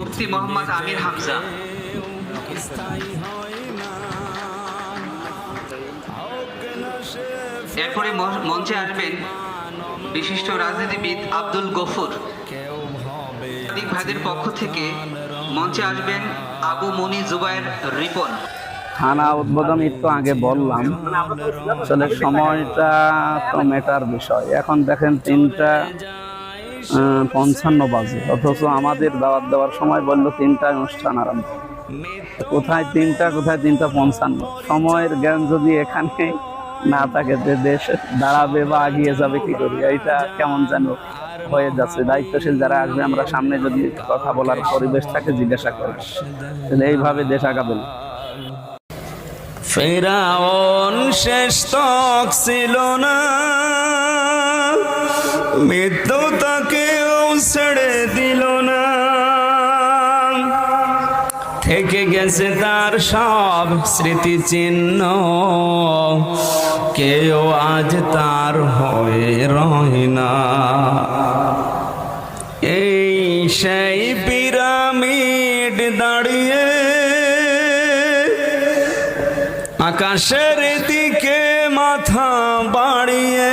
মুফতি মোহাম্মদ আমির হামজা। এরপরে মঞ্চে আসবেন বিশিষ্ট রাজনীতিবিদ আব্দুল গফুর। ভাইদের পক্ষ থেকে মঞ্চে আসবেন আবু মনি জুবায়ের রিপন। থানা উদ্বোধন একটু আগে বললাম, আসলে সময়টা তো মেটার বিষয়। এখন দেখেন তিনটা পঞ্চান্ন বাজে। অথচ আমাদের দাওয়াত দেওয়ার সময় বলল তিনটায় অনুষ্ঠান আরম্ভ। কোথায় তিনটা কোথায় তিনটা পঞ্চান্ন? সময়ের জ্ঞান যদি এখানে না থাকে যে দেশ দাঁড়াবে বা এগিয়ে যাবে কি করি? এইটা কেমন যেন হয়ে যাচ্ছে। দায়িত্বশীল যারা আসবে, আমরা সামনে যদি কথা বলার পরিবেশ থাকে, জিজ্ঞাসা করব তাহলে এইভাবে দেশ আগাবে না। ফেরাউন শেষ তক ছিল না, মৃত্যু তাকেও ছেড়ে দিল না। থেকে গেছে তার সব স্মৃতিচিহ্ন। কেউ আজ তার হয়ে রয় না। এই সেই পিরামিড দাঁড়িয়ে আকাশের দিকে মাথা বাড়িয়ে